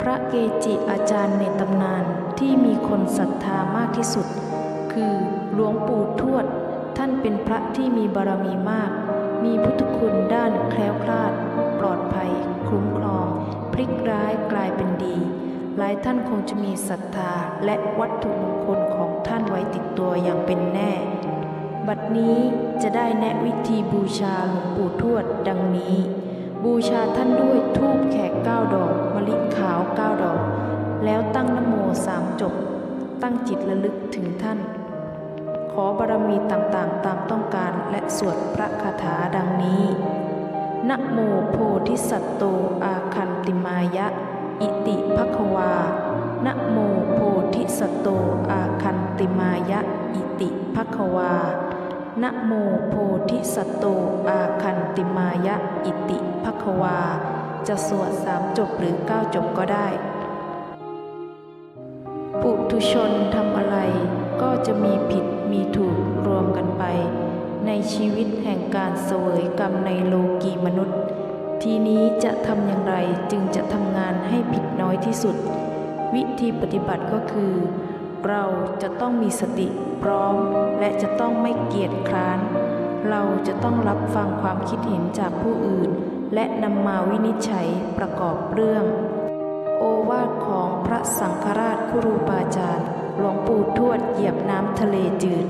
พระเกจิอาจารย์ในตำนานที่มีคนศรัทธามากที่สุด คือหลวงปู่ทวด ท่านเป็นพระที่มีบารมีมาก มีพุทธคุณด้านแคล้วคลาด ปลอดภัย คุ้มครอง พลิกร้ายกลายเป็นดี หลายท่านคงจะมีศรัทธาและวัตถุมงคลของท่านไว้ติดตัวอย่างเป็นแน่ บัดนี้จะได้แนะวิธีบูชาหลวงปู่ทวดดังนี้ บูชาท่านด้วยทูบแขกเก้าดอกมะลิขาวเก้าดอก แล้วตั้งนโมสามจบ ตั้งจิตระลึกถึงท่าน ขอบารมีต่างๆ ตามต้องการและสวดพระคาถาดังนี้นะโมโพธิสัตโตอาคันติมายะ อิติภควานะโมโพธิสัตโตอาคันติมายะ อิติภควานะโมโพธิสัตโตอาคันติะอิติภควา จะสวดสามจบหรือเก้าจบก็ได้ ปุถุชนทำอะไรก็จะมีผิดมีถูกรวมกันไป ในชีวิตแห่งการเสวยกรรมในโลกีมนุษย์ ทีนี้จะทำอย่างไรจึงจะทำงานให้ผิดน้อยที่สุด วิธีปฏิบัติก็คือ เราจะต้องมีสติพร้อมและจะต้องไม่เกียจคร้าน เราจะต้องรับฟังความคิดเห็นจากผู้อื่น และนำมาวินิจฉัยประกอบเรื่อง โอวาทของพระสังฆราชคุรูปาจารย์ หลวงปู่ทวดเหยียบน้ำทะเลจืด